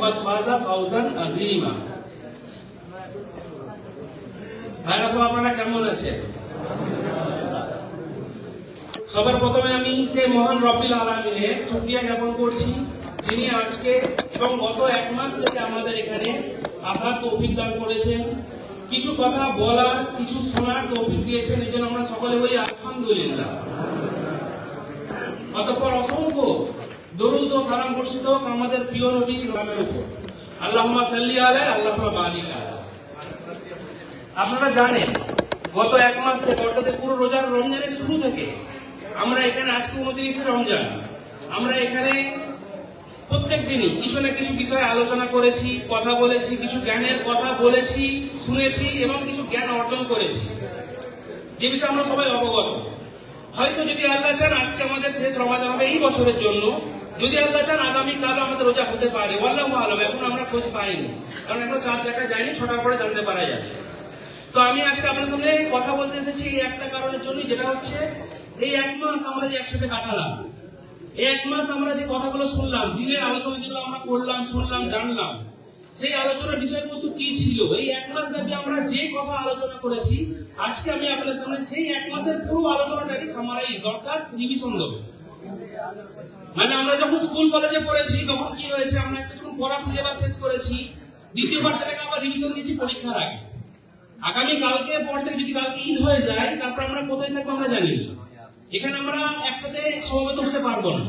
ফাকাদ ফাজা ফাওজান আযীমা ভাইরা সব আপনারা কেমন আছেন? সবার প্রথমে আমি সেই মহান রব্বিল আলমিনের শুক্রিয়া জ্ঞাপন করছি, যিনি আজকে এবং গত এক মাস থেকে আমাদের এখানে আসার তৌফিক দান করেছেন। কিছু কথা বলার, কিছু শোনার তৌফিক দিয়েছেন, এই জন্য আমরা সকলে বলি আলহামদুলিল্লাহ। অতঃপর অসংখ্য দরুদ ও সালাম বর্ষিত হোক আমাদের প্রিয় নবী রামের উপর। আল্লাহুম্মা সাল্লি আলাই আল্লাহুম্মা বারিক আলাই আপনারা জানেন, গত এক মাস থেকে, অর্থাৎ পুরো রোজার রমজানের শুরু থেকে, আমরা এখানে আজকে উনত্রিশে রমজান। আমরা এখানে প্রত্যেক দিনই কিছু না কিছু বিষয়ে আলোচনা করেছি, কথা বলেছি, কিছু জ্ঞানের কথা বলেছি, শুনেছি এবং কিছু জ্ঞান অর্জন করেছি। যে বিষয়ে আমরা সবাই অবগত। হয়তো যদি আল্লাহ চান আজকে আমাদের শেষ রমাদান হবে এই বছরের জন্য, যদি আল্লাহ চান আগামী কাল আমাদের রোজা হতে পারে আল্লাহ আলম, এখন আমরা খোঁজ পাইনি, কারণ এখনও চাঁদ দেখা যায়নি ছটার পরে জানতে পারা যাবে। তো আমি আজকে আপনার সামনে কথা বলতে এসেছি এই একটা কারণের জন্যই, যেটা হচ্ছে এই এক মাস আমরা যে একসাথে কাটালাম, এই এক মাস আমরা যে কথাগুলো শুনলাম, দিনের আলোচনা যেগুলো আমরা করলাম, শুনলাম, জানলাম, সেই আলোচনার বিষয়বস্তু কি ছিল? এই এক মাস ব্যাপী আমরা যে কথা আলোচনা করেছি আজকে আমি আপনার সামনে সেই এক মাসের পুরো আলোচনাটাকে সামারাইজ অর্থাৎ রিভিশন দেবো। মানে আমরা যখন স্কুল কলেজে পড়েছি, তখন কি হয়েছে, আমরা একটা যখন পড়া সিলেবাস শেষ করেছি দ্বিতীয়বার সেটাকে আবার রিভিশন দিয়েছি পরীক্ষার আগে। আগামী কালকে পর থেকে যদি কালকে ঈদ হয়ে যায়, তারপর আমরা কোথায় থাকব আমরা জানি না। এখানে আমরা একসাথে সমবেত হতে পারব না।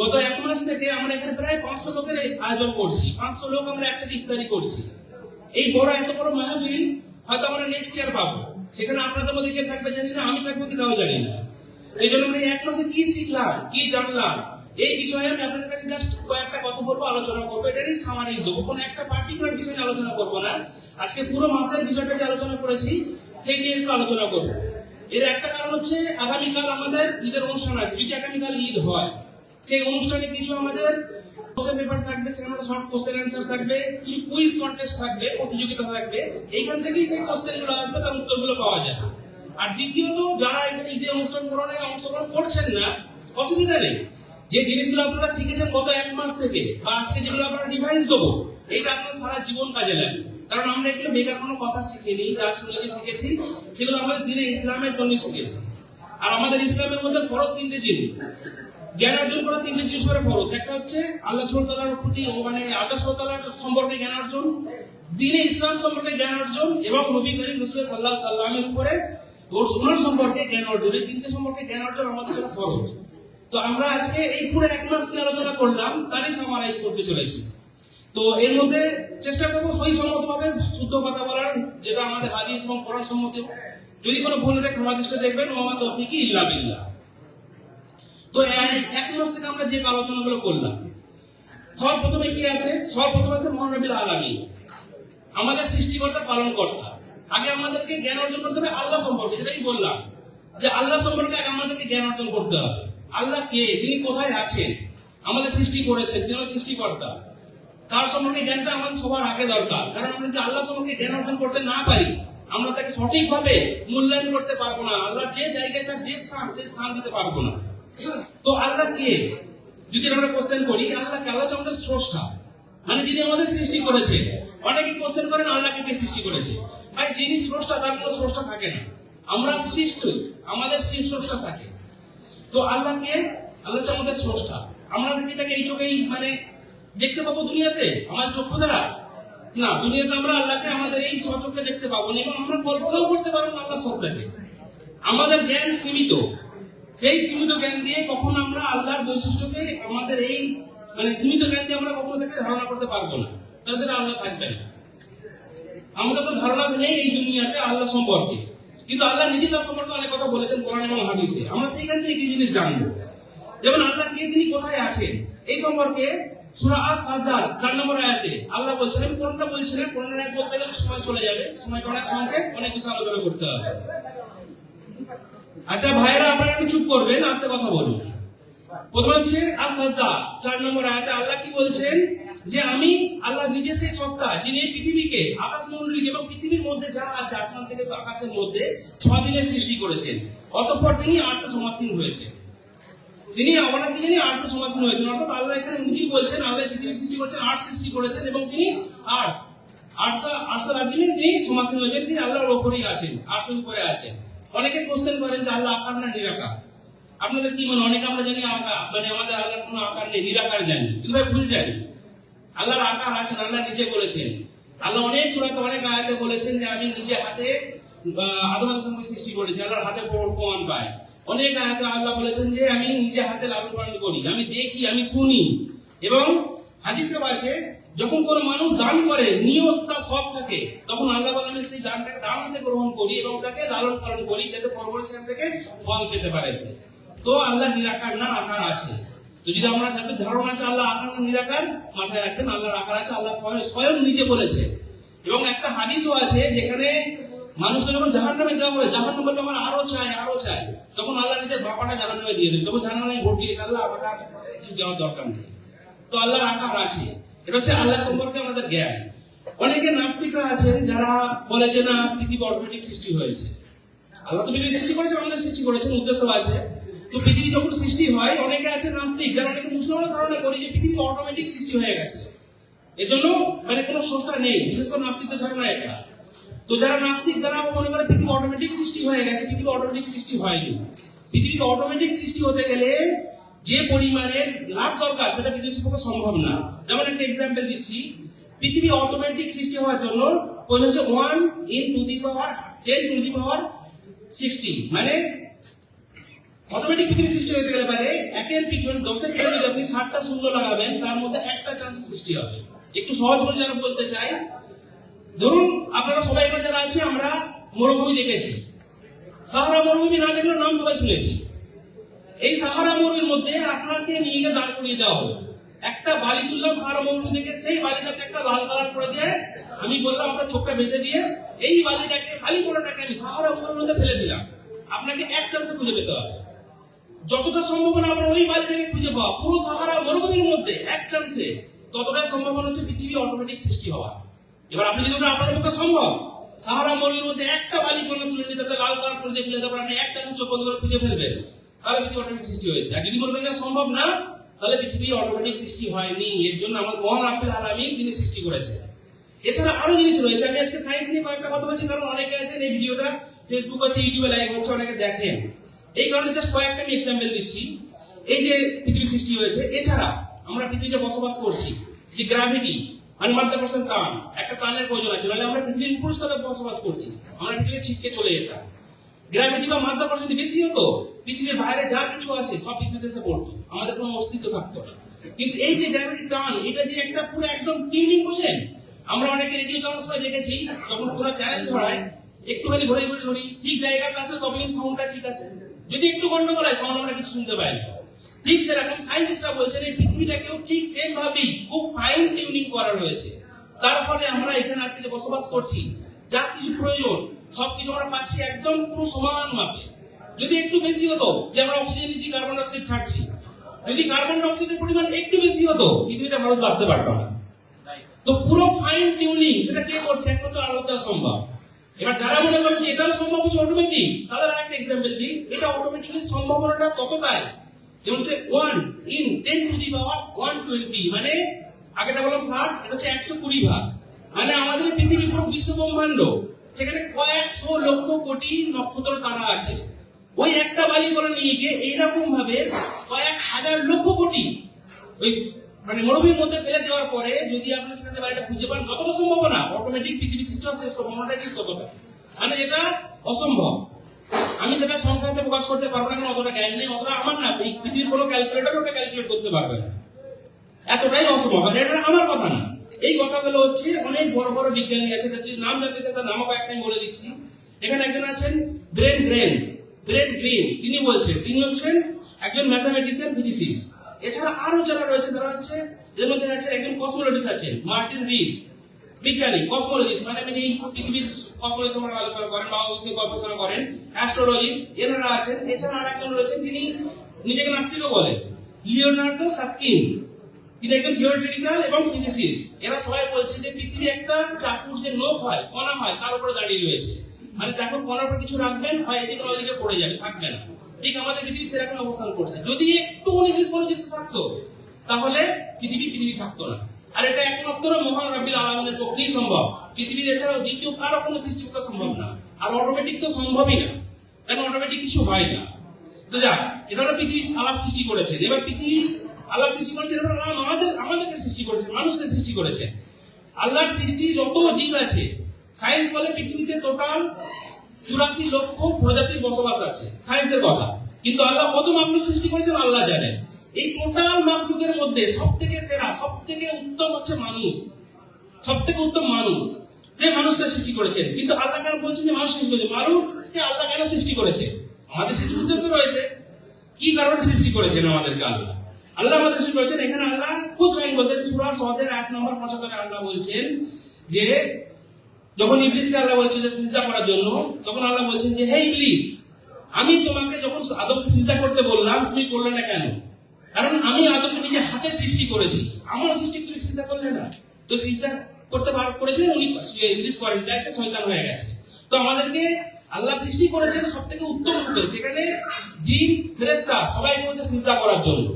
গত এক মাস থেকে আমরা এখানে প্রায় পাঁচশো লোকের আয়োজন করছি। পাঁচশো লোক আমরা একসাথে ইফতারি করছি। এই বড়, এত বড় মাহফিল হয়তো আমরা নেক্সট ইয়ার পাবো। সেখানে আপনাদের মধ্যে কে থাকবে, জানি না, আমি থাকব কি তাও জানি না। এই জন্য আমরা এক মাসে কি শিখলাম, কি জানলাম, এই বিষয়ে আমি আপনাদের কাছে জাস্ট কয়েকটা কথা বলব, আলোচনা করব। এটারই সামারিজ দেবো কোনো একটা পার্টিকুলার বিষয় নিয়ে আলোচনা করব না। আজকে পুরো মাসের বিষয়টা যে আলোচনা করেছি, সেই নিয়ে একটু আলোচনা করব। এর একটা কারণ হচ্ছে, আগামীকাল আমাদের ঈদের অনুষ্ঠান আছে। যদি আগামীকাল ঈদ হয়, সেই অনুষ্ঠানে কিছু আমাদের কোশ্চেন পেপার থাকবে, সেখানে শর্ট কোশ্চেন অ্যান্সার থাকবে কিছু কুইজ কন্টেস্ট থাকবে, প্রতিযোগিতা থাকবে, এইখান থেকেই সেই কোশ্চেনগুলো আসবে, তার উত্তরগুলো পাওয়া যাবে আর দ্বিতীয়ত, যারা এখানে ঈদের অনুষ্ঠান গ্রহণে অংশগ্রহণ করছেন না, অসুবিধা নেই। যে জিনিসগুলো আপনারা শিখেছেন গত এক মাস থেকে, বা আজকে যেগুলো আপনারা রিভাইজ দেবো এটা আপনার সারা জীবন কাজে লাগবে। কারণ আমরা এগুলো বেকার কোনো কথা শিখিনি, যা শুনেছি শিখেছি, সেগুলো আমাদের দিনে ইসলামের জন্য শিখেছি। আর আমাদের ইসলামের মধ্যে ফরজ তিনটে জিনিস। জ্ঞান অর্জন করা তিনটে জিনিস করে ফরজ একটা হচ্ছে আল্লাহ সুলতালার প্রতি মানে আল্লাহ সুলতালার সম্পর্কে জ্ঞান অর্জন, দিনে ইসলাম সম্পর্কে জ্ঞান অর্জন এবং নবী করিম রসুল সাল্লাহ সাল্লামের উপরে ওর ওনার সম্পর্কে জ্ঞান অর্জন, এই তিনটে সম্পর্কে জ্ঞান অর্জন আমাদের জন্য ফরজ। তো আমরা আজকে এই পুরো এক মাস নিয়ে আলোচনা করলাম, তারই সামারাইজ করতে চলেছি। তো এর মধ্যে চেষ্টা করব সই সম্মত ভাবে শুদ্ধ কথা বলার, যেটা আমাদের হাদিস এবং কোরআন সম্মত। যদি কোনো ভুল রেখে আমাদের দেখবেন। ও আমার তফিকি ইল্লা বিল্লাহ। তো এক মাস থেকে আমরা যে আলোচনাগুলো করলাম সবার প্রথমে কি আছে? সবার প্রথমে আছে মহানবীল আলামী, আমাদের সৃষ্টিকর্তা পালন কর্তা আগে আমাদেরকে জ্ঞান অর্জন করতে হবে আল্লাহ সম্পর্কে সেটাই বললাম, যে আল্লাহ সম্পর্কে আগে আমাদেরকে জ্ঞান অর্জন করতে হবে। আল্লাহ কে? তিনি কোথায় আছেন? আমাদের সৃষ্টি করেছেন, তিনি আমাদের সৃষ্টিকর্তা। তার সম্পর্কে জ্ঞানটা আমাদের সবার আগে দরকার? কারণ আমরা যদি আল্লাহ সম্পর্কে জ্ঞান অর্জন করতে না পারি, আমরা তাকে সঠিকভাবে মূল্যায়ন করতে পারব না। আল্লাহ যে জায়গায় তার যে স্থান সেই স্থান দিতে পারব না। তো আল্লাহ কে যদি আমরা কোশ্চেন করি আল্লাহ কে আল্লাহ আমাদের স্রষ্টা। মানে যিনি আমাদের সৃষ্টি করেছে অনেকে কোশ্চেন করেন, আল্লাহকে কে সৃষ্টি করেছে? ভাই, যিনি স্রষ্টা, তার কোনো স্রষ্টা থাকে না। আমরা সৃষ্ট, আমাদের সেই স্রষ্টা থাকে। তো আল্লাহ কে আল্লাহ আমাদের স্রষ্টা। আমরা কি তাকে এই চোখেই মানে দেখতে পাবো দুনিয়াতে? আমাদের চক্ষু দ্বারা? না, দুনিয়াতে আমরা আল্লাহকে, আমাদের এই স্বচক্ষে দেখতে পাবো না, এবং আমরা কল্পনাও করতে পারব না আল্লাহ সবটাকে আমাদের জ্ঞান সীমিত। সেই সীমিত জ্ঞান দিয়ে কখন আমরা আল্লাহর বৈশিষ্ট্যকে আমাদের এই মানে সীমিত জ্ঞান দিয়ে আমরা কখনো তাকে ধারণা করতে পারব না। তাহলে সেটা আল্লাহ থাকবে না আমাদের কোনো ধারণা নেই এই দুনিয়াতে আল্লাহ সম্পর্কে। কিন্তু আল্লাহ নিজে তার সম্পর্কে অনেক কথা বলেছেন কোরআন এবং হাদিসে। আমরা সেইখান থেকে কি জিনিস জানব? যেমন আল্লাহ কে তিনি কোথায় আছেন? এই সম্পর্কে সূরা আস সাজদার চার নম্বর আয়াতে আল্লাহ বলছেন, আমি কোনটা বলছি না? কোন বলতে গেলে সময় চলে যাবে। সময়টা অনেক সংক্ষেপ অনেক কিছু আলোচনা করতে হবে। আচ্ছা ভাইরা আপনারা একটু চুপ করবেন, আস্তে কথা বলুন। প্রথম হচ্ছে আস সাজদা চার নম্বর আয়াতে আল্লাহ কি বলছেন? যে আমি আল্লাহ নিজে সেই সত্তা, যিনি পৃথিবীকে আকাশ মন্ডলীকে এবং পৃথিবীর মধ্যে যা আছে, আসমান থেকে আকাশের মধ্যে ছ দিনে সৃষ্টি করেছেন। অতঃপর তিনি আটশো সমাসীন হয়েছে তিনি আমরা কি জানি আর্টসে সমাসীন হয়েছেন? অর্থাৎ আল্লাহ এখানে নিজেই বলছেন, আল্লাহ পৃথিবী সৃষ্টি করছেন আর্টস সৃষ্টি করেছেন এবং তিনি আর্টস আর্টস আর্টস রাজিমে তিনি সমাসীন হয়েছেন, তিনি আল্লাহর ওপরেই আছেন আর্টসের উপরে আছেন। অনেকে কোশ্চেন করেন যে আল্লাহ আকার না নিরাকার? আপনাদের কি মনে? অনেকে আমরা জানি আকার মানে আমাদের আল্লাহর কোনো আকার নেই, নিরাকার জানি। কিন্তু ভাই, ভুল জানি। আল্লাহর আকার আছেন আল্লাহ নিজে বলেছেন। আল্লাহ অনেক সুরাতে অনেক আয়াতে বলেছেন যে আমি নিজে হাতে আদম আলাইহিস সৃষ্টি করেছি, আল্লাহর হাতে প্রমাণ পায় অনেক আয়াতে আল্লাহ বলেছেন যে আমি নিজে হাতে লালন পালন করি, আমি দেখি, আমি শুনি। এবং হাদিসে আছে যখন কোনো মানুষ দান করে, নিয়ত তার সব থাকে, তখন আল্লাহ আমি সেই দানটাকে ডান হাতে গ্রহণ করি এবং তাকে লালন পালন করি যাতে পরবর্তী সেখান থেকে ফল পেতে পারে সে। তো আল্লাহ নিরাকার না আকার আছে। তো যদি আমরা যাদের ধারণা আছে, আল্লাহ আকার না নিরাকার, মাথায় রাখবেন, আল্লাহর আকার আছে, আল্লাহ স্বয়ং- নিজে বলেছে এবং একটা হাদিসও আছে যেখানে মানুষকে যখন জাহান নামে দেওয়া হবে জাহান নামে আমার আরও চাই আরও চাই। তখন আল্লাহ নিজের বাবাটা জাহান নামে দিয়ে। দেবে তখন জাহান নামে ভোট দিয়েছে আল্লাহ আমাকে দেওয়ার দরকার নেই। তো আল্লাহর আকার আছে। এটা হচ্ছে আল্লাহ সম্পর্কে আমাদের জ্ঞান। অনেকে নাস্তিকরা আছেন যারা বলে যে না পৃথিবী অটোমেটিক সৃষ্টি হয়েছে। আল্লাহ তো পৃথিবী সৃষ্টি করেছেন, আমাদের সৃষ্টি করেছেন, উদ্দেশ্য আছে। তো পৃথিবী যখন সৃষ্টি হয়, অনেকে আছে নাস্তিক যারা অনেকে মুসলমানরা ধারণা করি যে পৃথিবী অটোমেটিক সৃষ্টি হয়ে গেছে। এর জন্য মানে কোনো স্রষ্টা নেই, বিশেষ করে নাস্তিকদের ধারণা এটা। তো যারা নাস্তিক, তারা মনে করে পৃথিবী অটোমেটিক সৃষ্টি হয়ে গেছে, পৃথিবী অটোমেটিক সৃষ্টি হয়নি। পৃথিবীতে অটোমেটিক সৃষ্টি হতে গেলে যে পরিমাণের লাভ দরকার, সেটা পৃথিবীর পক্ষে সম্ভব না। যেমন একটা এক্সাম্পল দিচ্ছি, পৃথিবী অটোমেটিক সৃষ্টি হওয়ার জন্য হচ্ছে one in to the power ten to the power sixty মানে অটোমেটিক পৃথিবী সৃষ্টি হতে গেলে পারে একের পিছনে, দশের পিছনে যদি আপনি ষাটটা শূন্য লাগাবেন, তার মধ্যে একটা চান্স সৃষ্টি হবে। একটু সহজ করে যারা বলতে চাই, ধরুন আপনারা সবাই এখানে যারা আছে, আমরা মরুভূমি দেখেছি। সাহারা মরুভূমি না দেখলেও নাম সবাই শুনেছি। এই সাহারা মরুভূমির মধ্যে আপনাকে নিয়ে গিয়ে দাঁড় করিয়ে দেওয়া হলো একটা বালি তুললাম সাহারা মরুভূমি থেকে, সেই বালিটাকে একটা লাল কালার করে দিয়ে আমি বললাম আপনার চোখটা বেঁধে দিয়ে এই বালিটাকে বালি কোনাটাকে আমি সাহারা মরুভূমির মধ্যে ফেলে দিলাম। আপনাকে এক চান্সে খুঁজে পেতে হবে। যতটা সম্ভাবনা আমরা ওই বালিটাকে খুঁজে পাওয়া। পুরো সাহারা মরুভূমির মধ্যে এক চান্সে ততটাই সম্ভাবনা হচ্ছে পৃথিবী অটোমেটিক সৃষ্টি হওয়া। এবার আপনি যদি আপনার পক্ষে সম্ভব? সাহারা মরুভূমির মধ্যে একটা বালি কোনো তুলে নিয়ে তাতে লাল কালার করে দিয়ে ফেলে তারপর আপনি এক চান্সে চোখ বন্ধ করে খুঁজে ফেলবেন। তাহলে পৃথিবী অটোমেটিক সৃষ্টি হয়েছে। আর যদি করেন এটা সম্ভব না, তাহলে পৃথিবী অটোমেটিক সৃষ্টি হয়নি। এর জন্য আমার মহান আব্দুল আলামিন তিনি সৃষ্টি করেছেন। এছাড়া আরও জিনিস রয়েছে। আমি আজকে সায়েন্স নিয়ে কয়েকটা কথা বলছি, কারণ অনেকে আছেন এই ভিডিওটা ফেসবুক আছে ইউটিউবে লাইভ হচ্ছে, অনেকে দেখেন। এই কারণে জাস্ট কয়েকটা আমি এক্সাম্পল দিচ্ছি। এই যে পৃথিবী সৃষ্টি হয়েছে, এছাড়া আমরা পৃথিবীতে বসবাস করছি। যে গ্রাভিটি মানে মাধ্যাকর্ষণ টান একটা টানের প্রয়োজন আছে। নাহলে আমরা পৃথিবীর উপর স্তরে বসবাস করছি। আমরা পৃথিবীতে ছিটকে চলে যেতাম। গ্র্যাভিটি বা মাধ্যাকর্ষণ বেশি হতো। পৃথিবীর বাইরে যা কিছু আছে, সব পৃথিবীতে এসে পড়তো। আমাদের কোনো অস্তিত্ব থাকতো না। কিন্তু এই যে গ্র্যাভিটি টান এটা যে একটা পুরো একদম টিউনিং বোঝেন আমরা অনেকে রেডিও চালানোর দেখেছি, যখন কোনো চ্যানেল ধরায়, একটুখানি ঘুরে ঘুরে ধরি, ঠিক জায়গাতে আসলে তবে সাউন্ডটা ঠিক আছে। যদি একটু গন্ডগোল হয় সাউন্ড আমরা কিছু শুনতে পাই না। ঠিক সেরকম সাইন্টিস্টরা বলছেন, এই পৃথিবীটাকেও ঠিক সেম ভাবেই খুব ফাইন টিউনিং করা রয়েছে। তার ফলে আমরা এখানে আজকে যে বসবাস করছি যা কিছু প্রয়োজন, সবকিছু আমরা পাচ্ছি একদম পুরো সমান মাপে। যদি একটু বেশি হতো, যে আমরা অক্সিজেন নিচ্ছি কার্বন ডাইঅক্সাইড ছাড়ছি। যদি কার্বন ডাইঅক্সাইডের পরিমাণ একটু বেশি হতো, পৃথিবীতে মানুষ বাঁচতে পারতো না। তো পুরো ফাইন টিউনিং সেটা কে করছে? একমাত্র আল্লাহ দ্বারা সম্ভব। এবার যারা মনে করেন যে এটাও সম্ভব হচ্ছে অটোমেটিক তাদের আরেকটা এক্সাম্পল দিই। এটা অটোমেটিকের সম্ভাবনাটা কত ততটাই যেমন হচ্ছে one in ten to the power one twenty মানে আগেটা বললাম ষাট, এটা হচ্ছে একশো কুড়ি ভাগ। মানে আমাদের পৃথিবী পুরো বিশ্ব ব্রহ্মাণ্ড সেখানে কয়েকশো লক্ষ কোটি নক্ষত্র তারা আছে। ওই একটা বালি করে নিয়ে গিয়ে এইরকম ভাবে কয়েক হাজার লক্ষ কোটি ওই মানে মরুভূমির মধ্যে ফেলে দেওয়ার পরে যদি আপনি সেখান বাড়িটা খুঁজে পান যতটা সম্ভাবনা। অটোমেটিক পৃথিবী সৃষ্টি সেই সম্ভাবনাটা ঠিক ততটা। মানে এটা অসম্ভব। আমি সেটা সংখ্যাতে প্রকাশ করতে পারব না অতটা জ্ঞান নেই, অতটা আমার না। এই পৃথিবীর কোনো ক্যালকুলেটর ওটা ক্যালকুলেট করতে পারবে না। এতটাই অসম্ভব। এটা আমার কথা না। এই কথাগুলো হচ্ছে অনেক বড় বড় বিজ্ঞানী আছে যার নাম জানতে চান তার নামও কয়েকটা আমি বলে দিচ্ছি। এখানে একজন আছেন ব্রেন গ্রেন, ব্রেন গ্রিন, তিনি বলছেন, তিনি হচ্ছেন একজন ম্যাথামেটিশিয়ান ফিজিসিস্ট এছাড়া আরও যারা রয়েছে, তারা হচ্ছে এর মধ্যে আছেন একজন কসমোলজিস্ট আছেন, মার্টিন রিস, বিজ্ঞানী কসমোলজিস্ট মানে মানে এই পৃথিবীর কসমোলজি সম্পর্কে আলোচনা করেন বা ওই গবেষণা করেন অ্যাস্ট্রোলজিস্ট এনারা আছেন। এছাড়া আর একজন রয়েছেন, তিনি নিজেকে নাস্তিকও বলেন লিওনার্ডো সাস্কিন। তিনি একজন থিওরিটিক্যাল এবং ফিজিসিস্ট এরা সবাই বলছে যে পৃথিবী একটা চাকুর যে নোখ হয়, কণা হয়, তার উপরে দাঁড়িয়ে রয়েছে। মানে চাকুর কণার উপর কিছু রাখবেন, হয় এদিকে ওইদিকে পড়ে যাবে, থাকবে না। ঠিক আমাদের পৃথিবী সেরকম অবস্থান করছে। যদি একটু উনিশ কোনো জিনিস থাকতো, তাহলে পৃথিবী পৃথিবী থাকতো না। আর এটা একমাত্র মহান রাব্বিল আলামিনের পক্ষেই সম্ভব। পৃথিবীর এছাড়াও দ্বিতীয় কারও কোনো সৃষ্টি করা সম্ভব না। আর অটোমেটিক তো সম্ভবই না। কারণ অটোমেটিক কিছু হয় না। তো যাক, এটা হলো পৃথিবী আল্লাহ সৃষ্টি করেছেন। এবার পৃথিবী আল্লাহ সৃষ্টি করেছেন আমাদের আমাদেরকে সৃষ্টি করেছেন মানুষকে সৃষ্টি করেছেন আল্লাহর সৃষ্টি যত জীব আছে সায়েন্স বলে পৃথিবীতে টোটাল চুরাশি লক্ষ প্রজাতির বসবাস আছে সায়েন্সের কথা। কিন্তু আল্লাহ কত মাকলুক সৃষ্টি করেছেন আল্লাহ জানেন। এই টোটাল মাকলুকের মধ্যে সব থেকে সেরা সব থেকে উত্তম হচ্ছে মানুষ। সব থেকে উত্তম মানুষ। যে মানুষকে সৃষ্টি করেছেন। কিন্তু আল্লাহ কেন বলছেন যে মানুষ সৃষ্টি করেছে মানুষকে আল্লাহ কেন সৃষ্টি করেছে আমাদের সৃষ্টির উদ্দেশ্য রয়েছে। কি কারণে সৃষ্টি করেছেন আমাদেরকে আল্লাহ? আল্লাহ আমাদের করেছেন। এখানে আল্লাহ খুব স্বয়ং বলছেন, সুরা সদের এক নম্বর পঁচাত্তরে আল্লাহ বলছেন যে, যখন ইবলিসকে আল্লাহ বলছে যে সিজদা করার জন্য, তখন আল্লাহ বলছেন যে, হে ইবলিস, আমি তোমাকে যখন আদমকে সিজদা করতে বললাম, তুমি করলে না কেন? কারণ আমি আদমকে নিজে হাতে সৃষ্টি করেছি। আমার সৃষ্টি তুমি সিজদা করলে না। তো সিজদা করতে পার, করেছিলেন উনি ইবলিস করেন তাই সে শয়তান হয়ে গেছে। তো আমাদেরকে আল্লাহ সৃষ্টি করেছেন সব থেকে উত্তম রূপে। সেখানে জিন ফেরেস্তা সবাইকে বলছে সিজদা করার জন্য।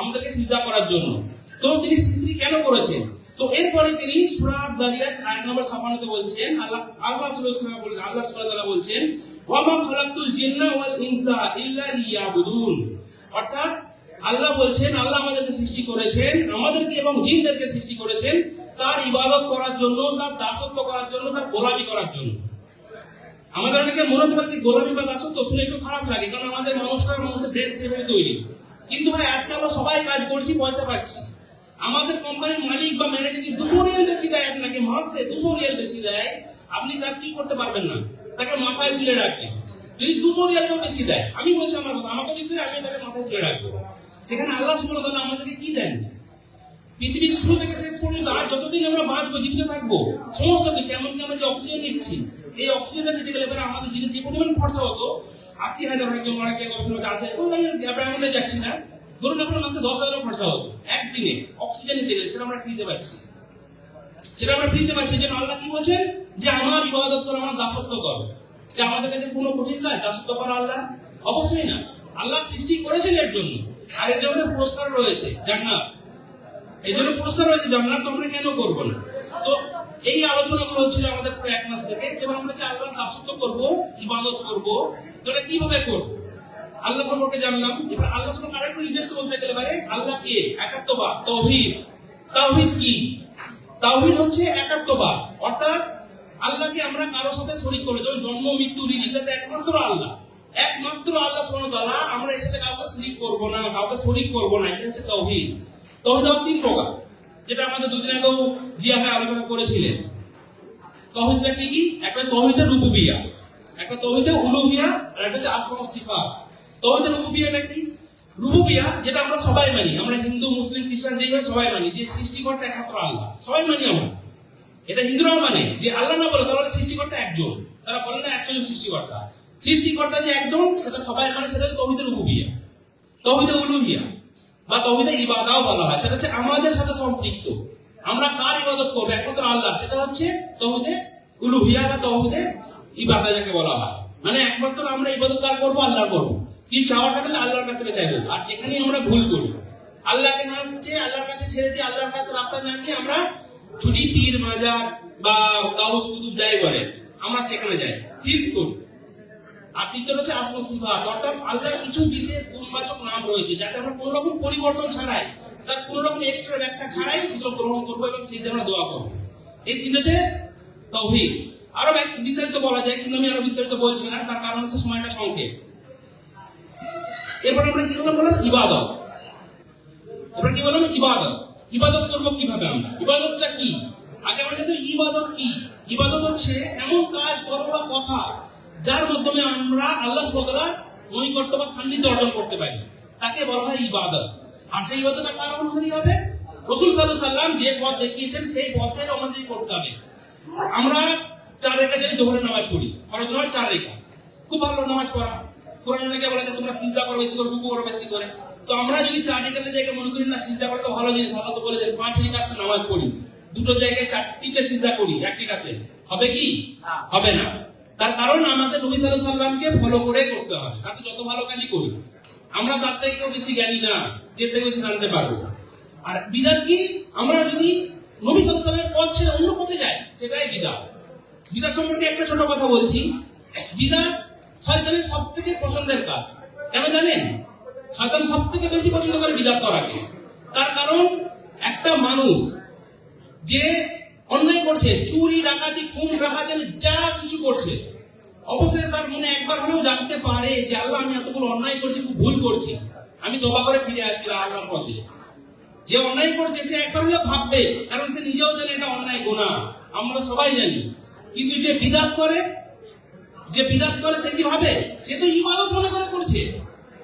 আমাদেরকে সিজদা করার জন্য। তো তিনি সৃষ্টি কেন করেছেন? তো এরপরে তিনি সূরা দারিয়াত আয়াত নম্বর 56 তে বলছেন, আল্লাহ আল্লাহ সুবহানাহু বলেন আল্লাহ সুবহানাহু বলছেন, ওয়া মা খালাকতুল জিন্না ওয়াল ইনসা ইল্লা লিয়াবুদুন। অর্থাৎ আল্লাহ বলছেন, আল্লাহ আমাদেরকে সৃষ্টি করেছেন, আমাদেরকে এবং জিনদেরকে সৃষ্টি করেছেন তার ইবাদত করার জন্য, তার দাসত্ব করার জন্য, তার গোলামি করার জন্য। আমাদের অনেকে মনে হতে পারে যে গোলামি বা দাসত্ব শুনে একটু খারাপ লাগে, কারণ আমাদের মানুষটার মানুষের ব্রেন সেভাবে তৈরি। কিন্তু ভাই, আজকে আমরা সবাই কাজ করছি, পয়সা পাচ্ছি। আমাদের কোম্পানির মালিক বা ম্যানেজার যদি দুশো রিয়াল বেশি দেয় আপনাকে মাসে দুশো রিয়াল বেশি দেয়? আপনি তার কি করতে পারবেন না? তাকে মাথায় তুলে রাখবেন। যদি দুশো রিয়ালকেও বেশি দেয়, আমি বলছি আমার কথা, আমাকে যদি আমি তাকে মাথায় তুলে রাখব। সেখানে আল্লাহ ওয়া তাআলা আমাদেরকে কি দেন? পৃথিবীর শুরু থেকে শেষ পর্যন্ত আর যতদিন আমরা বাঁচবো, জীবিত থাকব, সমস্ত কিছু, এমনকি আমরা যে অক্সিজেন নিচ্ছি, এই অক্সিজেনটা নিতে গেলে আমাদের দিনে যে পরিমাণ খরচা হতো আশি হাজার একজন অনেকে গবেষণা আছে। আমরা যাচ্ছি না। ধরুন আপনার মাসে দশ হাজার খরচা হতো। একদিনে অক্সিজেন নিতে গেলে সেটা আমরা ফ্রিতে পাচ্ছি। সেটা আমরা ফ্রিতে পাচ্ছি যেন আল্লাহ কি বলছেন? যে আমার ইবাদত করো আমার দাসত্ব করো। এটা আমাদের কাছে কোনো কঠিন নয়। দাসত্ব করা আল্লাহ অবশ্যই না। আল্লাহ সৃষ্টি করেছেন এর জন্য। আর এর জন্য পুরস্কার রয়েছে, জান্নাত। এই জন্য পুরস্কার রয়েছে, জান্নাত তো আমরা কেন করব না? তো এই আলোচনাগুলো হচ্ছিল আমাদের পুরো এক মাস থেকে, এবং আমরা যে আল্লাহ দাসত্ব করব, ইবাদত করব, তো এটা কীভাবে করব? আল্লাহ সম্পর্কে জানলাম। এবার আল্লাহ সম্পর্কে আরেকটু ডিটেলস বলতে গেলে পারে, আল্লাহ কে? একাত্মবাদ। তৌহিদ। তাওহিদ কি? তাওহিদ হচ্ছে একাত্মবাদ। অর্থাৎ আল্লাহকে আমরা কারোর সাথে শরীক করি যেমন জন্ম, মৃত্যু রিজিকাতে একমাত্র আল্লাহ। একমাত্র আল্লাহ তাআলা, আমরা এর সাথে কাউকে শরীক করব না, কাউকে শরীক করব না। এটা হচ্ছে তাওহিদ তাওহিদ আবার তিন প্রকার। যেটা আমাদের দুদিন আগেও জিয়া ভাই আলোচনা করেছিলেন। তহিদটা কি কি? একটা তহিদে রুবুবিয়া। একটা তহিদে উলুহিয়া আর একটা হচ্ছে আসমা ও সিফাত। তহিদে রুবুবিয়াটা কি? রুবুবিয়া যেটা আমরা সবাই মানি। আমরা হিন্দু, মুসলিম, খ্রিস্টান যেই সবাই মানি। যে সৃষ্টিকর্তা একমাত্র আল্লাহ। সবাই মানি আমরা। এটা হিন্দুরাও মানে। যে আল্লাহ না বলে তাহলে সৃষ্টিকর্তা একজন। তারা বলে না একশো সৃষ্টিকর্তা। সৃষ্টিকর্তা যে একজন, সেটা সবাই মানে সেটা তহিদে রুবুবিয়া। তহিদে উলুহিয়া। বা তহিদে ইবাদাও বলা হয়। সেটা হচ্ছে আমাদের সাথে সম্পৃক্ত। আমরা কার ইবাদত করব? একমাত্র আল্লাহ সেটা হচ্ছে তহিদে উলুহিয়া বা তহিদে ইবাদা যাকে বলা হয়। মানে একমাত্র আমরা ইবাদত কার করব? আল্লাহ করব। কি চাওয়ার থাকলে আল্লাহর কাছ থেকে চাইব? আর যেখানে আমরা ভুল করি, আল্লাহকে না চেয়ে আল্লাহর কাছে ছেড়ে দিয়ে আল্লাহর কাছে রাস্তা না গিয়ে আমরা ছুটি, পীর, মাজার বা গাউস কুতুব যাই বলে, আমরা সেখানে যাই। শিব করি। আর তৃতীয় হচ্ছে আসমা অর্থাৎ আল্লাহর কিছু বিশেষ গুণবাচক নাম রয়েছে, যাতে আমরা কোনো রকম পরিবর্তন ছাড়াই তার কোনো রকম এক্সট্রা ব্যাখ্যা ছাড়াই সেগুলো গ্রহণ করব এবং সেই আমরা দোয়া করব। এই তিন হচ্ছে তৌহিদ। আরও বিস্তারিত বলা যায়, কিন্তু আমি আরও বিস্তারিত বলছি না, তার কারণ হচ্ছে সময়টা সংক্ষেপ। এরপর আমরা কি করলাম? বললাম ইবাদত। এবার কি বললাম? ইবাদত। ইবাদত করব কীভাবে আমরা? ইবাদতটা কি? আগে আমরা ইবাদত কি? ইবাদত হচ্ছে এমন কাজ করা বা কথা যার মাধ্যমে আমরা আল্লাহ সুবহানাহু নৈকট্য বা সান্নিধ্য অর্জন করতে পারি। তাকে বলা হয় ইবাদত। আর সেই ইবাদতটা কার অনুসারী হবে? রসুল আলাইহি সাল্লাম যে পথ দেখিয়েছেন সেই পথের আমাদের করতে হবে। আমরা চার রেখা জানি জোহরের নামাজ পড়ি। ফরজ নামাজ চার রেখা। খুব ভালো নামাজ পড়া। কোরআন অনেকে বলে যে তোমরা সিজদা করো বেশি করে রুকু করো বেশি করে। তো আমরা যদি চার রেখাতে জায়গায় মনে করি না সিজদা করা তো ভালো জিনিস। আল্লাহ তো বলেছেন পাঁচ রেখাতে নামাজ পড়ি। দুটো জায়গায় চার তিনটে সিজদা করি এক রেখাতে। হবে কি? হবে না। তার কারণ আমাদের নবী আলাইহি সাল্লামকে ফলো করে করতে হবে। তাতে যত ভালো কাজই করি আমরা তার থেকেও বেশি জ্ঞানী না, যে থেকে বেশি জানতে পারব। আর বিদাত কি? আমরা যদি নবী আলাইহি সাল্লামের পথ ছেড়ে অন্য পথে যাই, সেটাই বিদাত বিদাত সম্পর্কে একটা ছোট কথা বলছি। বিদাত শয়তানের সব থেকে পছন্দের কাজ। কেন জানেন? শয়তান সব থেকে বেশি পছন্দ করে বিদাত করাকে। তার কারণ একটা মানুষ যে অন্যায় করছে, চুরি, ডাকাতি, খুন, রাহাজানি, যা কিছু করছে। অবশ্যই তার মনে একবার হলেও জানতে পারে যে, আল্লাহ, আমি এতগুলো অন্যায় করছি, খুব ভুল করছি। আমি দবা করে ফিরে আসি আল্লাহর পথে। যে অন্যায় করছে, সে একবার হলে ভাববে, কারণ সে নিজেও জানে এটা অন্যায় গোনা আমরা সবাই জানি। কিন্তু যে বিদাত করে, যে বিদাত করে, সে কি ভাবে? সে তো ইবাদত মনে করে করছে।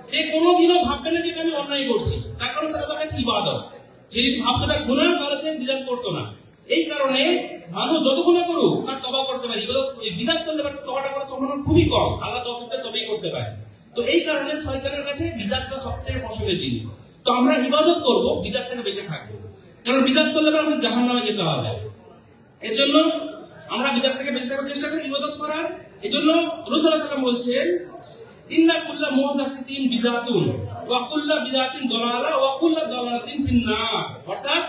সে কোনোদিনও ভাববে না যে আমি অন্যায় করছি। তার কারণ সেটা তার কাছে ইবাদত। যদি ভাবতো এটা গুনাহ, তাহলে সে বিদাত করতো না। এই কারণে মানুষ যত গুনাহ করুক, তার তবা করতে পারে। বিদাত করলে পারে তবাটা করার সম্ভাবনা খুবই কম। আল্লাহ তৌফিক দেয় তবেই করতে পারে। তো এই কারণে শয়তানের কাছে বিদাতটা সবথেকে পছন্দের জিনিস। তো আমরা ইবাদত করব বিদাত থেকে বেঁচে থাকব। কারণ বিদাত করলে পরে আমাদের জাহান্নামে যেতে হবে। এর জন্য আমরা বিদাত থেকে বেঁচে থাকার চেষ্টা করি ইবাদত করার। এর জন্য রসুল্লাহ সাল্লাম বলছেন, ইন্না কুল্লা বিদাতুন ওয়া বিদাতিন দলালা ওয়া দলালাতিন অর্থাৎ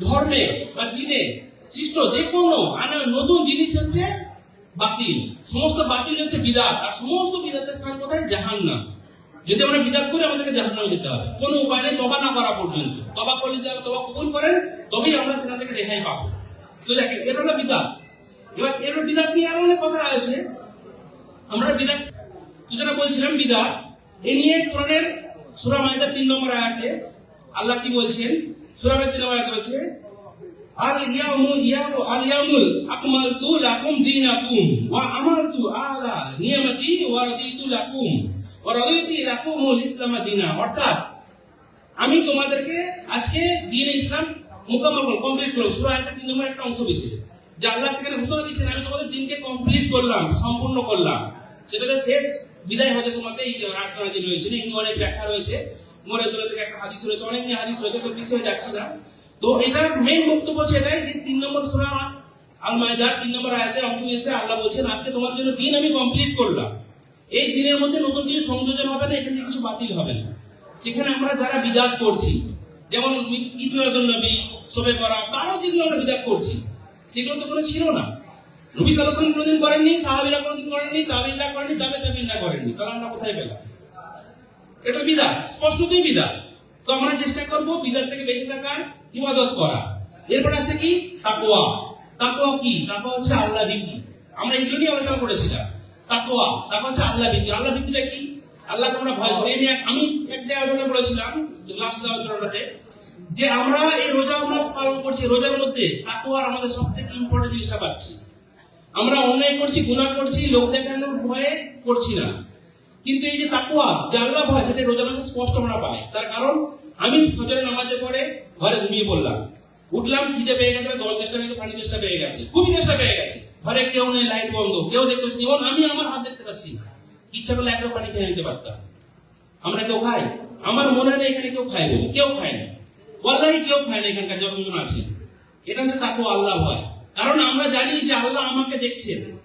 ধর্মে বা দিনে সৃষ্ট যে কোনো নতুন জিনিস হচ্ছে বাতিল। সমস্ত বাতিল হচ্ছে বিদাত। আর সমস্ত বিদাতের স্থান কোথায়? জাহান্নাম। যদি আমরা বিদাত করি, আমাদেরকে জাহান্নামে যেতে হবে। কোনো উপায় নেই তবা না করা পর্যন্ত। তবা করলে যদি তবা কবুল করেন, তবেই আমরা সেখান থেকে রেহাই পাবো। তো দেখেন এটা হলো বিদাত। এবার এর বিদাত নিয়ে আরও অনেক কথা আছে আমরা বিদাত যেটা বলছিলাম বিদাত। এ নিয়ে কোরআনের সূরা মাইদার তিন নম্বর আয়াতে আল্লাহ কি বলছেন? সূরা মাইদার তিন নম্বর আয়াতে বলছে আল ইয়ামু ইয়ামু আল ইয়ামুল আকমালতু লাকুম দীনাকুম ওয়া আমালতু আলা নিয়ামতি ওয়া রাদিতু লাকুম ওয়া রাদিতু লাকুমুল ইসলাম দীনা অর্থাৎ আমি তোমাদেরকে আজকে দিন ইসলাম করলাম কমপ্লিট করলাম সূরা আয়াতের তিন নম্বর একটা অংশ বিশেষ যে আল্লাহ সেখানে ঘোষণা দিচ্ছেন আমি তোমাদের দিনকে কমপ্লিট করলাম, সম্পূর্ণ করলাম। সেটাকে শেষ বিদায় হজের সময়তে এই নাযিল হয়েছিল এই অনেক ব্যাখ্যা রয়েছে। মোরে দূরে থেকে একটা হাদিস রয়েছে, অনেক নিয়ে হাদিস রয়েছে, তো বিষয়ে যাচ্ছি না। তো এটার মেইন বক্তব্য হচ্ছে এটাই যে তিন নম্বর সূরা আল মাইদার তিন নম্বর আয়াতের অংশ এসে আল্লাহ বলছেন, আজকে তোমার জন্য দিন আমি কমপ্লিট করলাম। এই দিনের মধ্যে নতুন কিছু সংযোজন হবে না, এখানে কিছু বাতিল হবে না। সেখানে আমরা যারা বিদাত করছি, যেমন ঈদ নবী, সবে করা আরও যেগুলো আমরা বিদাত করছি, সেগুলো তো কোনো ছিল না। নবী সাল্লাল্লাহু কোনোদিন করেননি, সাহাবীরা কোনোদিন করেননি, তাবিনরা করেননি, তাবে তাবিনরা করেননি, তাহলে আমরা কোথায় পেলাম? এটা বিদাত, স্পষ্টতই বিদাত। তো আমরা চেষ্টা করব বিদাত থেকে বেঁচে থাকার ইবাদত করা। এরপর আছে কি? তাকোয়া তাকওয়া কি? তাকওয়া হচ্ছে আল্লাহ ভীতি আমরা এগুলো নিয়ে আলোচনা করেছিলাম। তাকোয়া তাকওয়া হচ্ছে আল্লাহ ভীতি আল্লাহ ভীতিটা কি? আল্লাহকে আমরা ভয় করি। আমি আমি একটা আলোচনা বলেছিলাম লাস্ট আলোচনাটাতে, যে আমরা এই রোজা মাস পালন করছি, রোজার মধ্যে তাকওয়ার আমাদের সব থেকে ইম্পর্টেন্ট জিনিসটা পাচ্ছি। আমরা অন্যায় করছি, গুনাহ করছি, লোক দেখানোর ভয়ে করছি না। কিন্তু এই যে তাকুয়া যে আল্লাহ ভয় সেটা রোজা মাসে স্পষ্ট আমরা পাই। তার কারণ, আমি ফজরের নামাজের পরে ঘরে ঘুমিয়ে পড়লাম। উঠলাম, খিদে পেয়ে গেছে জল চেষ্টা পেয়ে গেছে পানি চেষ্টা পেয়ে গেছে। খুবই চেষ্টা পেয়ে গেছে। ঘরে কেউ নেই লাইট বন্ধ। কেউ দেখতে পাচ্ছি এবং আমি আমার হাত দেখতে পাচ্ছি। ইচ্ছা করলে একটা পানি খেয়ে নিতে পারতাম। আমরা কেউ খাই? আমার মনে নেই এখানে কেউ খায় বলে। কেউ খায় না। ওয়াল্লাহি কেউ খায় না এখানকার যতজন আছে। এটা হচ্ছে তাকু আল্লাহ ভয়। কারণ আমরা জানি যে আল্লাহ আমাকে দেখছেন।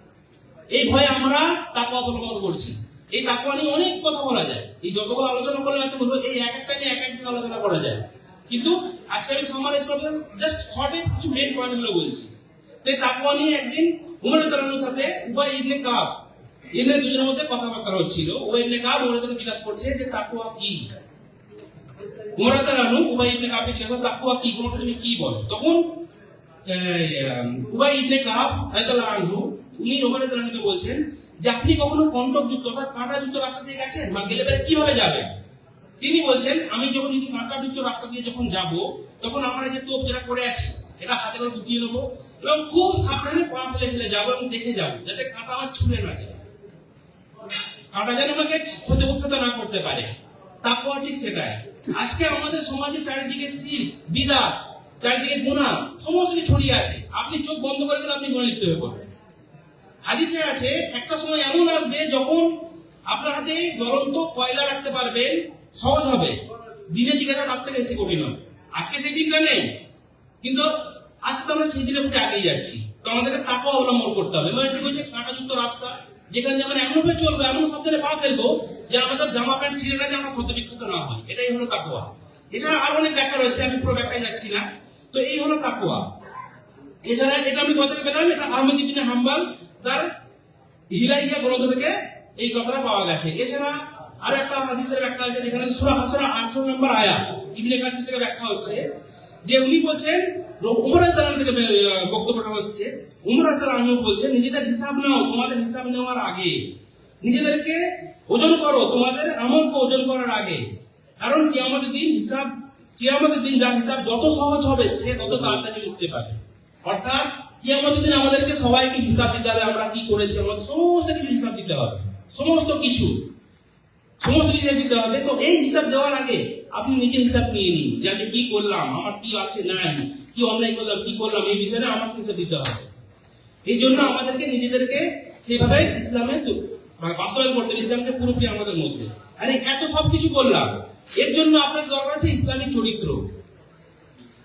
এই ভয়ে আমরা তাকু অবলম্বন করছি। এই তাকুয়া নিয়ে অনেক কথা বলা যায়। এই যতগুলো আলোচনা করলে এত বলব, এই এক একটা নিয়ে এক একদিন আলোচনা করা যায়। কিন্তু আজকে আমি সামারাইজ করব জাস্ট শর্টে কিছু মেন পয়েন্টগুলো বলছি। তো এই তাকুয়া নিয়ে একদিন উমর তালানুর সাথে উবাই ইবনে কাব এদের দুজনের মধ্যে কথাবার্তা হচ্ছিল। ও ইবনে কাব উমর তালানু জিজ্ঞাসা করছে যে তাকুয়া কি? উমর তালানু উবাই ইবনে কাবকে জিজ্ঞাসা তাকুয়া কি? তোমাকে তুমি কি বলো? তখন উবাই ইবনে কাব রাদিয়াল্লাহু আনহু, উনি ওমর তালানুকে বলছেন যে আপনি কখনো কণ্টকযুক্ত অর্থাৎ কাঁটাযুক্ত রাস্তা দিয়ে গেছেন? বা গেলে পরে কীভাবে যাবেন? তিনি বলছেন, আমি যখন যদি কাঁটাযুক্ত রাস্তা দিয়ে যখন যাব, তখন আমার যে তোপ যেটা করে আছে, এটা হাতে করে গুটিয়ে নেব এবং খুব সাবধানে পা ফেলে ফেলে যাব এবং দেখে যাব, যাতে কাঁটা আমার ছুঁড়ে না যায়। কাঁটা যেন আমাকে ক্ষতিপক্ষতা না করতে পারে। তাকওয়া ঠিক সেটাই। আজকে আমাদের সমাজে চারিদিকে সিল বিদা চারিদিকে গুণা সমস্ত কিছু ছড়িয়ে আছে। আপনি চোখ বন্ধ করে দিলে আপনি গুণা লিখতে হয়ে পড়বেন হাদিসে আছে, একটা সময় এমন আসবে যখন আপনার হাতে জ্বলন্ত কয়লা রাখতে পারবেন, সহজ হবে। দিনে জিজ্ঞাসা তার থেকে বেশি কঠিন হবে। আজকে সেই দিনটা নেই, কিন্তু আজকে আমরা সেই দিনের প্রতি আগেই যাচ্ছি। তো আমাদেরকে তাকেও অবলম্বন করতে হবে। মানে ঠিক হচ্ছে কাঁটাযুক্ত রাস্তা, যেখানে যেমন এমন ভাবে চলবো, এমন সাবধানে পা ফেলব যে আমাদের জামা প্যান্ট ছিঁড়ে না যে আমরা ক্ষত বিক্ষত না হয় এটাই হলো তাকুয়া এছাড়া আরও অনেক ব্যাখ্যা রয়েছে, আমি পুরো ব্যাখ্যায় যাচ্ছি না। তো এই হলো তাকুয়া এছাড়া এটা আমি কথা পেলাম, এটা আহমেদ হাম্বাল তার হিলাইয়া গ্রন্থ থেকে এই কথাটা পাওয়া গেছে। এছাড়া আর একটা হাদিসের ব্যাখ্যা আছে, যেখানে সূরা হাসরা 18 নম্বর আয়া। ইবনে কাসির থেকে ব্যাখ্যা হচ্ছে যে উনি বলছেন উমর রাদিয়াল্লাহু থেকে বক্তব্যটা হচ্ছে, উমর রাদিয়াল্লাহু বলছেন, নিজেদের হিসাব নাও, তোমাদের হিসাব নেওয়ার আগে। নিজেদেরকে ওজন করো, তোমাদের আমলকে ওজন করার আগে। কারণ কি আমাদের দিন হিসাব কিয়ামতের দিন যার হিসাব যত সহজ হবে, সে তত তাড়াতাড়ি উঠতে পারে অর্থাৎ কিয়ামতের দিন আমাদেরকে সবাইকে হিসাব দিতে হবে, আমরা কি করেছি, আমাদের সমস্ত কিছু হিসাব দিতে হবে। সমস্ত কিছু। সমস্ত কিছু দিতে হবে। তো এই হিসাব দেওয়ার আগে আপনি নিজে হিসাব নিয়ে নিন যে আমি কি করলাম, আমার কি আছে নাই, কি অন্যায় করলাম, কি করলাম, এই বিষয়ে আমাকে হিসাব দিতে হবে। এই জন্য আমাদেরকে নিজেদেরকে সেভাবে ইসলামে মানে বাস্তবায়ন করতে হবে, ইসলামকে পুরোপুরি আমাদের মধ্যে। আরে এত সব কিছু করলাম, এর জন্য আপনার দরকার আছে ইসলামী চরিত্র।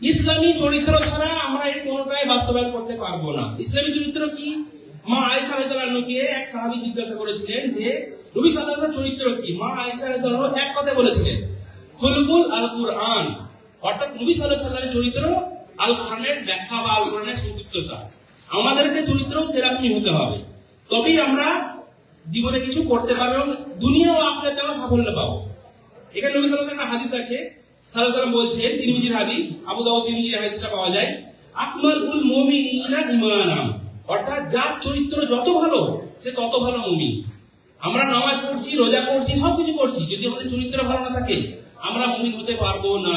ইসলামী চরিত্র ছাড়া আমরা এই কোনোটাই বাস্তবায়ন করতে পারব না। ইসলামী চরিত্র কি? মা আয়েশা রাদিয়াল্লাহুকে এক সাহাবী জিজ্ঞাসা করেছিলেন যে, নবী সাল্লাল্লাহু চরিত্র কি? মা আয়েশা রাদিয়াল্লাহু এক কথা বলেছিলেন খুলকুল আল কুরআন অর্থাৎ সাল্লাল্লাহু আলাইহি সাল্লামের চরিত্র আল কোরআনের ব্যাখ্যা বা আল কোরআনের সংক্ষিপ্তসার আমাদেরকে চরিত্র সেরকমই হতে হবে। তবেই আমরা জীবনে কিছু করতে পারব এবং দুনিয়া ও আখিরাতে আমরা সাফল্য পাবো। এখানে নবী সাল্লাল্লাহু একটা হাদিস আছে সাল্লাম বলছেন, তিরমিজির হাদিস, আবু দাউদ তিরমিজির হাদিসটা পাওয়া যায়, আকমালুল মুমিনিনা ঈমানা অর্থাৎ যার চরিত্র যত ভালো, সে তত ভালো মুমিন। আমরা নামাজ পড়ছি, রোজা করছি সবকিছু করছি যদি আমাদের চরিত্র ভালো না থাকে, আমরা মুমিন হতে পারব না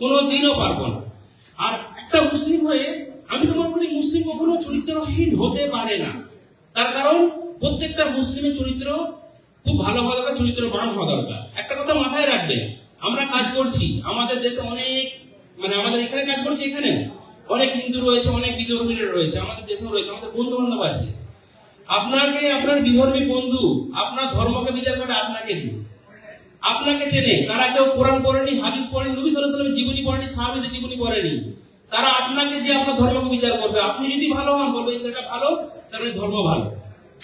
কোনো দিনও পারব না। আর একটা মুসলিম হয়ে, আমি তো মনে করি মুসলিম কখনো চরিত্রহীন হতে পারে না। তার কারণ, প্রত্যেকটা মুসলিমের চরিত্র খুব ভালো হওয়া দরকার, চরিত্রবান হওয়া দরকার। একটা কথা মাথায় রাখবেন আমরা কাজ করছি। আমাদের দেশে অনেক মানে আমাদের এখানে কাজ করছি এখানে। অনেক হিন্দু রয়েছে, অনেক বিধর্মীরা রয়েছে, আমাদের দেশেও রয়েছে, আমাদের বন্ধু বান্ধব আছে। আপনাকে, আপনার বিধর্মী বন্ধু, আপনার ধর্মকে বিচার করে আপনাকে দিন আপনাকে চেনে, তারা কেউ কোরআন পড়েনি, হাদিস পড়েনি, নবী ওয়াসাল্লামের জীবনী পড়েনি, সাহাবীদের জীবনী পড়েনি। তারা আপনাকে দিয়ে আপনার ধর্মকে বিচার করবে। আপনি যদি ভালো হন, বলবে এই ছেলেটা ভালো, তার মানে ধর্ম ভালো।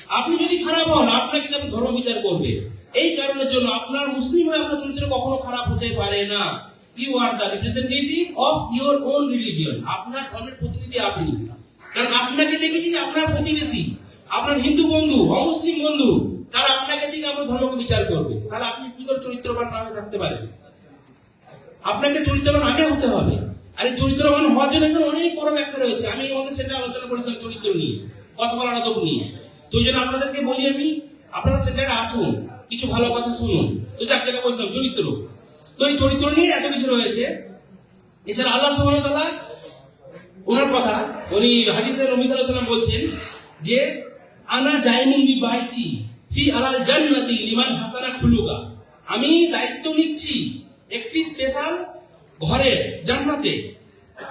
আপনি যদি খারাপ হন, আপনাকে দিয়ে ধর্ম বিচার করবে। এই কারণের জন্য আপনার মুসলিম হয়ে আপনার চরিত্র কখনো খারাপ হতে পারে না। You are the representative of your own religion আপনার ধর্মের প্রতিনিধি আপনি। কারণ আপনাকে দেখে যে আপনার প্রতিবেশী, আপনার হিন্দু বন্ধু, অমুসলিম বন্ধু, তারা আপনাকে দেখে আপনার ধর্মকে বিচার করবে। তাহলে আপনি কি করে চরিত্রবান না হয়ে থাকতে পারেন? আপনাকে চরিত্রবান আগে হতে হবে। আর এই চরিত্রবান হওয়ার জন্য অনেক বড় ব্যাখ্যা রয়েছে। আমি আমাদের সেটা আলোচনা করেছিলাম চরিত্র নিয়ে, কথা বলার আদব নিয়ে। তো ওই জন্য আপনাদেরকে বলি আমি আপনারা সেন্টারে আসুন। কিছু ভালো কথা শুনুন। তো যাক, যেটা বলছিলাম, চরিত্র। তো এই চরিত্র নিয়ে এত কিছু রয়েছে। এছাড়া আল্লাহ তাআলা, ওনার কথা, উনি হাদিসে নবী আলাইহি বলছেন যে, আনা জাইমুন বি বাইতি ফি আলাল জান্নাতি লিমান হাসানা খুলুকা। আমি দায়িত্ব নিচ্ছি একটি স্পেশাল ঘরে জান্নাতে।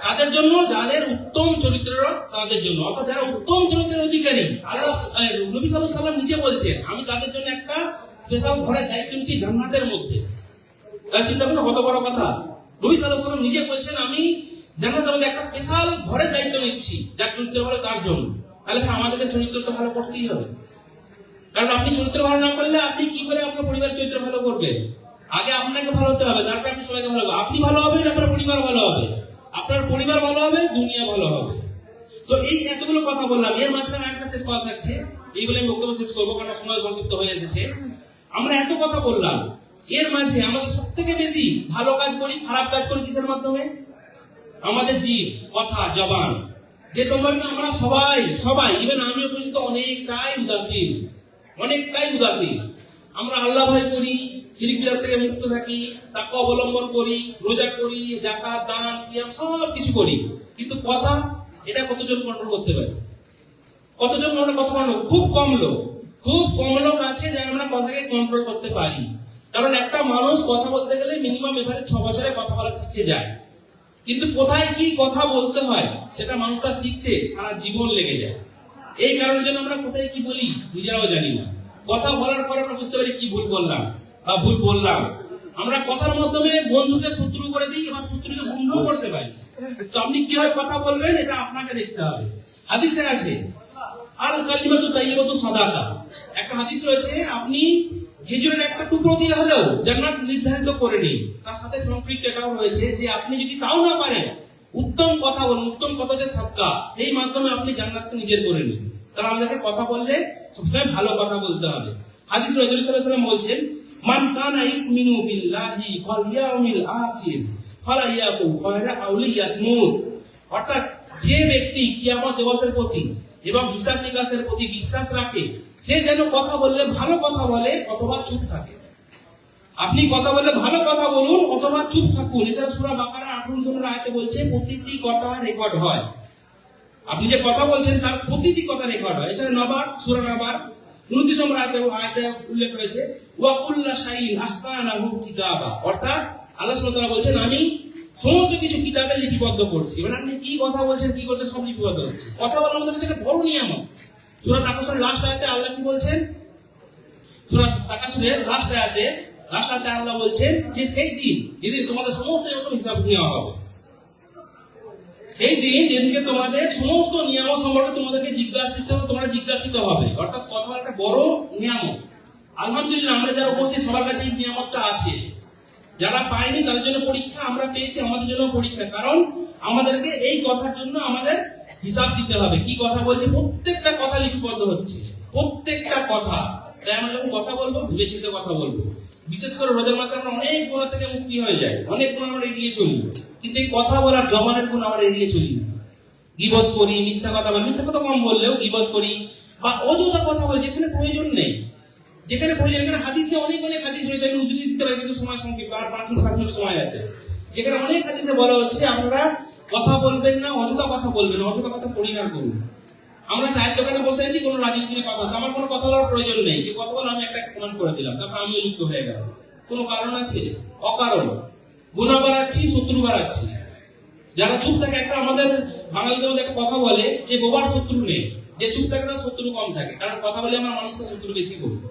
কাদের জন্য, যাদের উত্তম চরিত্র তাদের জন্য। অর্থাৎ যারা উত্তম চরিত্রের অধিকারী, আল্লাহ নবী সাল্লাল্লাহু সাল্লাম নিজে বলছেন, আমি তাদের জন্য একটা স্পেশাল ঘরের দায়িত্ব নিচ্ছি জান্নাতের মধ্যে। তাহলে চিন্তা করো কত বড় কথা। নবী সাল্লাল্লাহু সাল্লাম নিজে বলছেন, আমি জান্নাতের মধ্যে একটা স্পেশাল ঘরের দায়িত্ব নিচ্ছি, যার চরিত্র ভালো, তার জন্য। তাহলে ভাই, আমাদেরকে চরিত্র তো ভালো করতেই হবে। কারণ আপনি চরিত্র ভালো না করলে আপনি কি করে আপনার পরিবার চরিত্র ভালো করবেন? আগে আপনাকে ভালো হতে হবে, তারপর আপনি সবাইকে ভালো হবে আপনি ভালো হবেন আপনার পরিবার ভালো হবে। আপনার পরিবার ভালো হবে, দুনিয়া ভালো হবে। তো এই এতগুলো কথা বললাম, এর মাঝখানে একটা শেষ কথা থাকছে। এইগুলো আমি বক্তব্য শেষ করব, কারণ সময় সংক্ষিপ্ত হয়ে এসেছে। আমরা এত কথা বললাম, এর মাঝে আমাদের সব থেকে বেশি ভালো কাজ করি, খারাপ কাজ করি কিসের মাধ্যমে? আমাদের জীব কথা, জবান। যে সম্পর্কে আমরা সবাই সবাই ইভেন আমিও পর্যন্ত অনেকটাই উদাসীন অনেকটাই উদাসীন। আমরা আল্লাহ ভয় করি সিরিক থেকে মুক্ত থাকি, তাকে অবলম্বন করি, রোজা করি জাকাত দান, সিয়াম, সব কিছু করি। কিন্তু কথা, এটা কতজন কন্ট্রোল করতে পারে? কতজন আমরা কথা বলব খুব কম লোক। খুব কম লোক আছে যারা আমরা কথাকে কন্ট্রোল করতে পারি। কারণ একটা মানুষ কথা বলতে গেলে মিনিমাম এবারে ছ বছরে কথা বলা শিখে যায়। কিন্তু কোথায় কি কথা বলতে হয়, সেটা মানুষটা শিখতে সারা জীবন লেগে যায়। এই কারণের জন্য আমরা কোথায় কি বলি, নিজেরাও জানি না। কথা বলার পর আমরা বুঝতে পারি কি ভুল বললাম, বা ভুল বললাম। আমরা কথার মাধ্যমে বন্ধুকে শত্রু করে দিই, এবার শত্রুকে বন্ধুও করতে পারি। তো আপনি কীভাবে কথা বলবেন, এটা আপনাকে দেখতে হবে। হাদিসে আছে আল কালিমাতু তাইয়িবাতু সাদাকা। একটা হাদিস রয়েছে, আপনি খেজুরের একটা টুকরো দিয়ে হলেও জান্নাত নির্ধারিত করে নিন। তার সাথে সম্পৃক্ত এটাও রয়েছে যে আপনি যদি তাও না পারেন, উত্তম কথা বলুন, উত্তম কথা হচ্ছে সাদকা। সেই মাধ্যমে আপনি জান্নাতকে নিজের করে নিন। তারা আমাদেরকে কথা বললে সবসময় ভালো কথা বলতে হবে। হাদিস আলাইহি ওয়াসাল্লাম বলছেন, মান বিল্লাহি ইয়াউমিল আখির অর্থাৎ যে ব্যক্তি কিয়ামত দিবসের প্রতি এবং হিসাব নিকাশের প্রতি বিশ্বাস রাখে, সে যেন কথা বললে ভালো কথা বলে অথবা চুপ থাকে। আপনি কথা বললে ভালো কথা বলুন অথবা চুপ থাকুন। এছাড়া সুরা বাকারা আঠারো জনের আয়তে বলছে, প্রতিটি কথা রেকর্ড হয়। আপনি যে কথা বলছেন তার প্রতিটি কথা রেকর্ড হয়। এছাড়া নবার সুরা নবার উনত্রিশ নম্বর আয়তে আয়তে উল্লেখ রয়েছে, ওয়াকুল্লা শাইন আহসানাহু কিতাবা। অর্থাৎ আল্লাহ সুবহানাহু বলছেন, আমি সমস্ত কিছু কিতাবে লিপিবদ্ধ করছি। মানে আপনি কি কথা বলছেন, কি করছেন সব লিপিবদ্ধ হচ্ছে। কথা বলা আমাদের কাছে একটা বড় নিয়ম সুরাত আকাশের লাস্ট আয়াতে আল্লাহ কি বলছেন? সুরাত আকাশের লাস্ট আয়াতে লাস্ট আয়াতে আল্লাহ বলছেন যে, সেই দিন, যেদিন তোমাদের সমস্ত হিসাব নেওয়া হবে সেই দিন যেদিনকে তোমাদের সমস্ত নিয়ম সম্পর্কে তোমাদেরকে জিজ্ঞাসিত, তোমরা জিজ্ঞাসিত হবে। অর্থাৎ কথা একটা বড় নিয়ামক আলহামদুলিল্লাহ, আমরা যারা উপস্থিত, সবার কাছে এই নিয়ামকটা আছে। যারা পায়নি, তাদের জন্য পরীক্ষা আমরা পেয়েছি, আমাদের জন্য পরীক্ষা। কারণ আমাদেরকে এই কথার জন্য আমাদের হিসাব দিতে হবে। কি কথা বলছে? প্রত্যেকটা কথা লিপিবদ্ধ হচ্ছে। প্রত্যেকটা কথা। তাই আমরা যখন কথা বলব ভেবে চিন্তে কথা বলব। বিশেষ করে রোজার মাসে আমরা অনেক গুণা থেকে মুক্তি হয়ে যাই। অনেক গুণ আমরা এড়িয়ে চলি। কিন্তু এই কথা বলার জমানের গুণ আমরা এড়িয়ে চলি গিবত করি, মিথ্যা কথা বলি। মিথ্যা কথা কম বললেও গিবত করি বা অযথা কথা বলি, যেখানে প্রয়োজন নেই। যেখানে প্রয়োজন এখানে হাদিসে অনেক অনেক হাদিস রয়েছে। আমি উদ্ধৃতি দিতে পারি, কিন্তু সময় সংক্ষিপ্ত। আর পাঁচ মিনিট, সাত মিনিট সময় আছে। যেখানে অনেক হাদিসে বলা হচ্ছে, আপনারা কথা বলবেন না, অযথা কথা বলবেন অযথা কথা পরিহার করুন। আমরা চায়ের দোকানে বসে আছি, কোনো রাজনীতি নিয়ে কথা হচ্ছে আমার কোনো কথা বলার প্রয়োজন নেই। কি কথা বলে, আমি একটা কমেন্ট করে দিলাম। তারপর আমিও যুক্ত হয়ে গেলাম। কোনো কারণ আছে? অকারণ। গুণা বাড়াচ্ছি, শত্রু বাড়াচ্ছি। যারা চুপ থাকে, একটা আমাদের বাঙালিদের মধ্যে একটা কথা বলে যে বোবার শত্রু নেই। যে চুপ থাকে, তার শত্রু কম থাকে। কারণ কথা বলে আমার মানুষকে শত্রু বেশি করি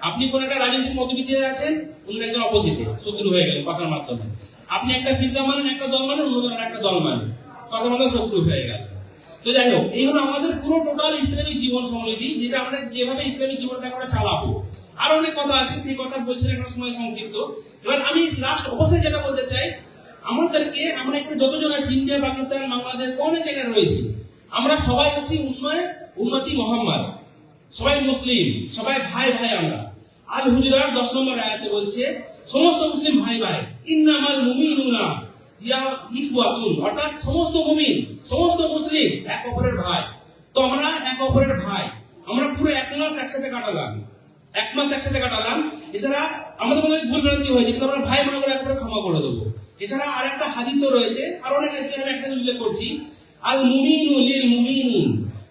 আপনি কোন একটা রাজনৈতিক মতবিদে আছেন? অন্য একজন অপোজিটে শত্রু হয়ে গেলেন কথার মাধ্যমে। আপনি একটা ফিরকা মানেন, একটা দল মানেন, অন্য একটা দল মানেন। কথা মাধ্যমে শত্রু হয়ে গেল তো যাই হোক এই হলো আমাদের পুরো টোটাল ইসলামিক জীবন সমৃদ্ধি যেটা আমরা যেভাবে ইসলামিক জীবনটা আমরা চালাবো। আর অনেক কথা আছে, সেই কথা বলছেন একটা সময় সংক্ষিপ্ত। এবার আমি লাস্ট অবশ্যই যেটা বলতে চাই, আমাদেরকে, আমরা এখানে যতজন আছি, ইন্ডিয়া, পাকিস্তান, বাংলাদেশ, অনেক জায়গায় রয়েছি। আমরা সবাই হচ্ছি উন্ময় উন্মতি মোহাম্মদ। সবাই মুসলিম, সবাই ভাই ভাই আমরা। আল হুজরার দশ নম্বর আয়াতে বলছে, সমস্ত মুসলিম ভাই ভাই, ইন্নামাল মুমিনুনা। ইয়া ইখওয়াতুন, অর্থাৎ সমস্ত মুমিন, সমস্ত মুসলিম, এক অপরের ভাই। তো আমরা এক অপরের ভাই। আমরা পুরো এক মাস একসাথে কাটালাম। এক মাস একসাথে কাটালাম। এছাড়া আমাদের মনে ভুল ভ্রান্তি হয়েছে, কিন্তু আমরা ভাই মনে করে একবারে ক্ষমা করে দেবো। এছাড়া আর একটা হাদিসও রয়েছে আর অনেক হাদিস আমি একটা উল্লেখ করছি। আল মুমিনু লিল মুমিনিন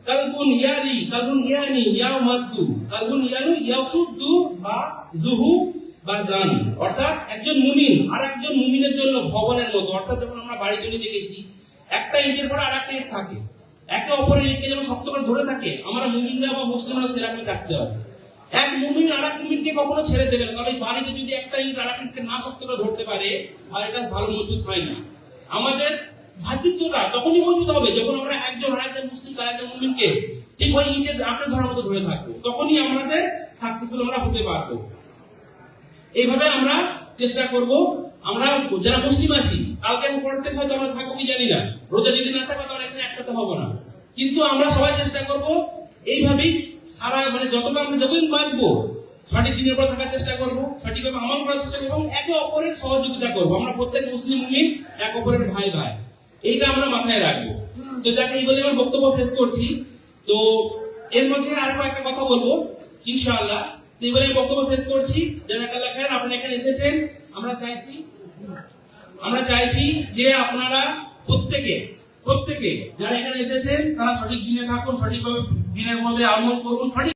কালবুন ইয়ালি, কালবুন ইয়ানি ইয়াও মাদ্দু কালবুন ইয়ানু ইয়াসুদ্দু বা জুহু বা জান। অর্থাৎ একজন মুমিন আর একজন মুমিনের জন্য ভবনের মতো। অর্থাৎ যখন আমরা বাড়ি জমি দেখেছি একটা ইটের পর আর একটা ইট থাকে। একে অপরের ইটকে যেমন শক্ত করে ধরে থাকে। আমরা মুমিনরা বা মুসলিমরা সেরকমই থাকতে হবে। এক মুমিন আর এক মুমিনকে কখনো ছেড়ে দেবে না। কারণ বাড়িতে যদি একটা ইট আর এক না শক্ত করে ধরতে পারে আর এটা ভালো মজবুত হয় না। আমাদের ভাতৃত্বটা তখনই মজবুত হবে যখন আমরা একজন আর একজন মুসলিম আর একজন মুমিনকে ঠিক ওই ইটের আঁকড়ে ধরার মতো ধরে থাকব। তখনই আমাদের সাকসেসফুল আমরা হতে পারব। এইভাবে আমরা চেষ্টা করব, আমরা যারা মুসলিম আছি, কালকে থেকে হয়তো আমরা থাকব কি জানি না। রোজা যদি না থাকো আমরা এখানে একসাথে হব না। কিন্তু আমরা সবাই চেষ্টা করব এইভাবেই সারা মানে যতটা আমরা যতদিন বাঁচবো, সঠিক দিনের পর থাকার চেষ্টা করব, সঠিকভাবে আমল করার চেষ্টা করব এবং একে অপরের সহযোগিতা করব। আমরা প্রত্যেক মুসলিম মুমিন, এক অপরের ভাই ভাই। এইটা আমরা মাথায় রাখব। তো যাকে, এই বলে আমার বক্তব্য শেষ করছি। তো এর মধ্যে আরও একটা কথা বলব, ইনশাআল্লাহ। তো এবারে বক্তব্য শেষ করছি। জাজাকাল্লাহ খান আপনি এখানে এসেছেন। আমরা চাইছি আমরা চাইছি যে আপনারা প্রত্যেকে প্রত্যেকে যারা এখানে এসেছেন, তারা সঠিক দিনে থাকুন, সঠিকভাবে দিনের মধ্যে আমল করুন, সঠিক